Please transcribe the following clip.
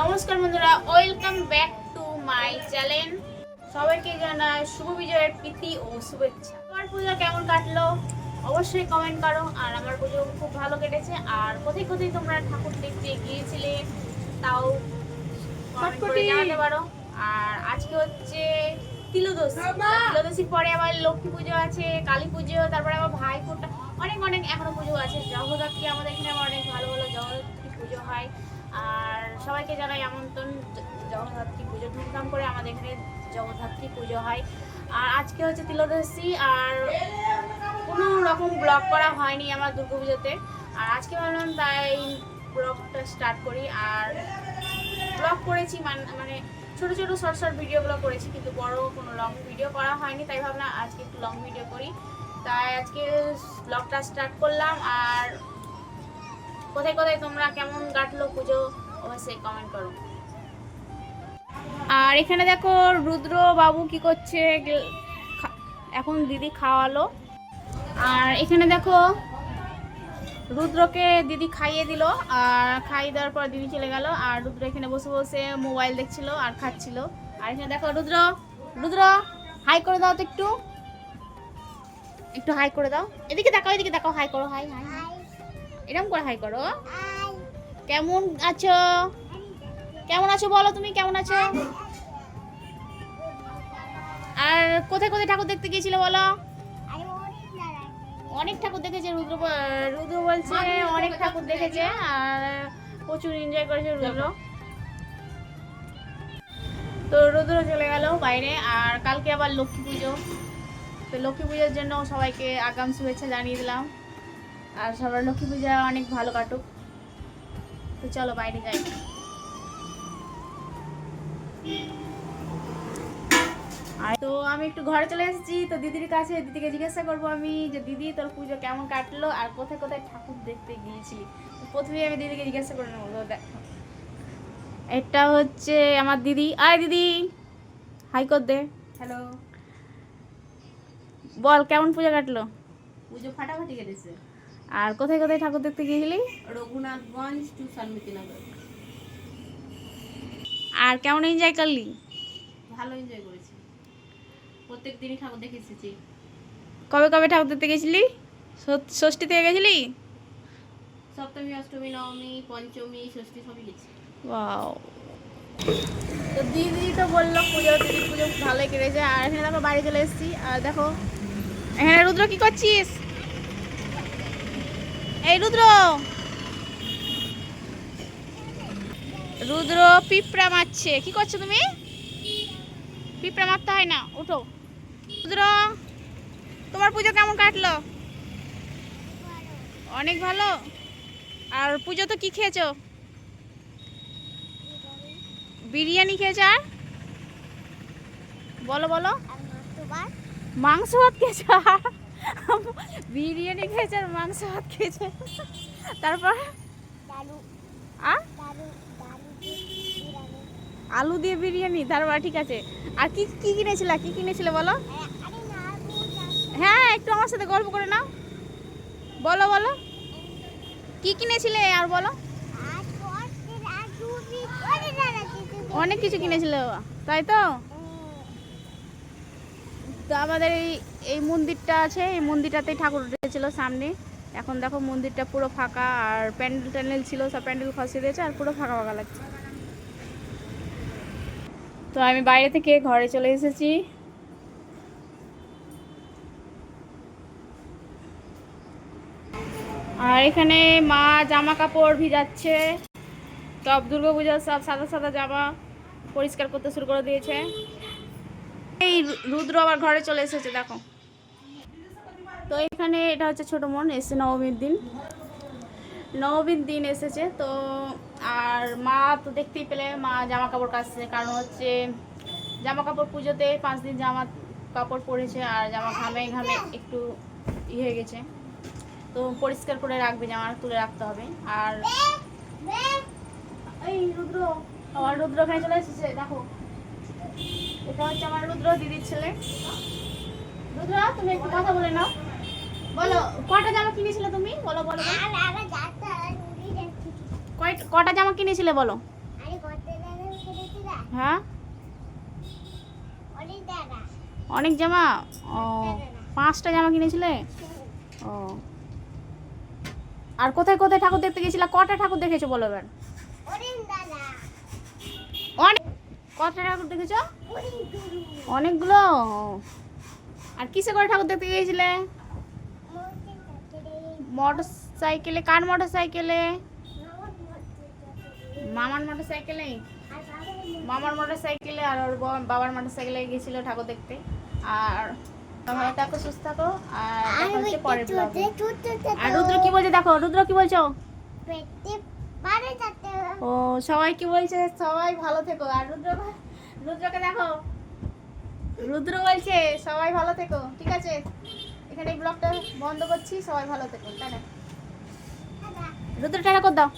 নমস্কার বন্ধুরা welcome back to my channel সবাইকে জানাই শুভ বিজয়ের প্রীতি ও শুভেচ্ছা। আমার পুজো কেমন কাটলো? অবশ্যই কমেন্ট করো আর আমার পুজো খুব ভালো কেটেছে। আর কোথায় কোথায় তোমরা ঠাকুর দেখতে গিয়েছিলে তাও জানাতে পারো। আর আজকে হচ্ছে তিলোদশী তিলোদশীর পরে আবার লক্ষ্মী পুজো আছে কালী পুজো তারপরে আবার ভাই ফোঁটা অনেক অনেক এখনও পুজো আছে। জগদ্ধাত্রী আমাদের এখানে অনেক ভালো ভালো জগদ্ধাত্রী পুজো হয়। আর সবাইকে জানাই আমন্ত্রণ জগদ্ধাত্রী পুজো। ধুমধাম করে আমাদের এখানে জগদ্ধাত্রী পুজো হয়। আর আজকে হচ্ছে তিলোদশী, আর কোনো রকম ব্লগ করা হয়নি আমার দুর্গা পুজোতে। আর আজকে ভাবলাম তাই ব্লগটা স্টার্ট করি। আর ব্লগ করেছি মানে ছোটো ছোটো শর্ট শর্ট ভিডিওগুলো করেছি, কিন্তু বড় কোনো লং ভিডিও করা হয়নি। তাই ভাবলাম আজকে একটু লং ভিডিও করি। তাই আজকে ব্লগটা স্টার্ট করলাম। আর কোথায় কোথায় তোমরা কেমন কাটলো পুজো, অবশ্যই কমেন্ট করো। আর এখানে দেখো রুদ্র বাবু কি করছে এখন দিদি খাওয়ালো। আর এখানে দেখো রুদ্রকে দিদি খাইয়ে দিল, আর খাইয়ে দেওয়ার পর দিদি চলে গেল, আর রুদ্র এখানে বসে বসে মোবাইল দেখছিল আর খাচ্ছিল। আর এখানে দেখো রুদ্র রুদ্র হাই করে দাও তো একটু। একটু হাই করে দাও। এদিকে তাকাও এদিকে তাকাও হাই করো হাই হাই হাই এরকম করে হাই করো। কেমন আছো? কেমন আছো বলো তুমি কেমন আছো? আর কোথায় কোথায় ঠাকুর দেখতে গিয়েছিলে বলো? অনেক ঠাকুর দেখেছে রুদ্র রুদ্র বলছে অনেক ঠাকুর দেখেছে আর প্রচুর এনজয় করেছে রুদ্র। তো রুদ্র চলে গেল বাইরে আর কালকে আবার লক্ষ্মী পুজো। তো লক্ষ্মী পুজোর জন্য সবাইকে আগাম শুভেচ্ছা জানিয়ে দিলাম। আর সবার লক্ষ্মী পূজা অনেক ভালো কাটুক। তো চলো বাইরে যাই। আর তো আমি একটু ঘরে চলে এসেছি তো দিদির কাছে দিদিকে জিজ্ঞাসা করব আমি যে দিদি তোর পুজো কেমন কাটলো আর কোথায় কোথায় ঠাকুর দেখতে গিয়েছিলি? প্রথমে আমি দিদিকে জিজ্ঞাসা করে নেব দেখো। এটা হচ্ছে আমার দিদি। আয় দিদি হাই কর দে। হ্যালো। বল কেমন পুজো কাটলো? পুজো ফাটাফাটি কেটেছে। আর কোথায় কোথায় ঠাকুর দেখতে গিয়েছিলি? রঘুনাথগঞ্জ টু শান্তিনগর আর কেমন এনজয় করলি? ভালো এনজয় করেছি। প্রত্যেক দিনই ঠাকুর দেখে এসেছি। কবে কবে ঠাকুর দেখতে গেছিলি ষষ্- ষষ্ঠী থেকে গেছিলি? সপ্তমী অষ্টমী নবমী পঞ্চমী ষষ্ঠী সবই গেছি। ওয়াও তো দিদি তো বলল পুজো দিদি পুজো ভালোই কেটেছে। আর এখানে দেখো বাড়ি চলে এসেছি। আর দেখো এখানে রুদ্র কি করছিস? এই রুদ্র। রুদ্র পিঁপড়া মারছে। কি করছ তুমি? পিঁপড়া মারতে হয় না উঠো রুদ্র তোমার পুজো কেমন কাটলো? অনেক ভালো। আর পুজো তো কি খেয়েছো? বিরিয়ানি খেয়েছে আর? বলো বলো। মাংস ভাত খেয়েছে আর? বিরিয়ানি খেয়েছে আর মাংস ভাত খেয়েছে তারপর আলু দিয়ে বিরিয়ানি তারপর ঠিক আছে আর কি কি কিনেছিলে কি কিনেছিলে বলো হ্যাঁ একটু আমার সাথে গল্প করে নাও বলো বলো কি কিনেছিলে আর বলো অনেক কিছু কিনেছিলে তাই তো তো আমাদের এই এই মন্দিরটা আছে, এই মন্দিরটাতেই ঠাকুর উঠেছিল সামনে। এখন দেখো মন্দিরটা পুরো ফাঁকা আর প্যান্ডেল ট্যান্ডেল ছিল, সব প্যান্ডেল খসিয়ে দিয়েছে আর পুরো ফাঁকা ফাঁকা লাগছে। তো আমি বাইরে থেকে ঘরে চলে এসেছি। আর এখানে মা জামা কাপড় ভিজাচ্ছে। সব দুর্গা পুজোর সব সাদা সাদা জামা পরিষ্কার করতে শুরু করে দিয়েছে। এই রুদ্র আবার ঘরে চলে এসেছে, দেখো। তো এখানে এটা হচ্ছে ছোট মন এসে নবমীর দিন। নবমীর দিন এসেছে, তো আর মা তো দেখতেই পেলে, মা জামা কাপড় কাচছে। কারণ হচ্ছে জামা কাপড় পুজোতে পাঁচ দিন জামা কাপড় পরেছে আর জামা ঘামে ঘামে একটু ই হয়ে গেছে। তো পরিষ্কার করে রাখবে, জামা তুলে রাখতে হবে। আর এই রুদ্র আমার রুদ্র এখানে চলে এসেছে, দেখো। এটা হচ্ছে আমার রুদ্র দিদির ছেলে। রুদ্র তুমি একটু কথা বলে নাও। বলো কটা জামা কিনেছিলে তুমি? বলো কটা জামা কিনেছিলে বলো? হ্যাঁ? অনেক জামা? ও পাঁচটা জামা কিনেছিলে? ও। আর কোথায় কোথায় ঠাকুর দেখতে গেছিলা? কটা ঠাকুর দেখেছ বলো এবার? কটা ঠাকুর দেখেছ? অনেকগুলো। আর কিসে করে ঠাকুর দেখতে গিয়েছিলে? মোটর সাইকেলে কার মোটর সাইকেলে মামার মোটর সাইকেলে মামার মোটর সাইকেলে আর ওর বাবার মোটর সাইকেলে গেছিল ঠাকুর দেখতে। আর ভালো থাকো সুস্থ থাকো আর পরের আর রুদ্র কি বলছে দেখো রুদ্র কি বলছো? ও সবাই কি বলছে? সবাই ভালো থেকো। আর রুদ্র রুদ্রকে দেখো। রুদ্র বলছে সবাই ভালো থেকো ঠিক আছে? এখানে এই ব্লগটা বন্ধ করছি সবাই ভালো থেকো। টাটা। রুদ্র টাটা কর দাও।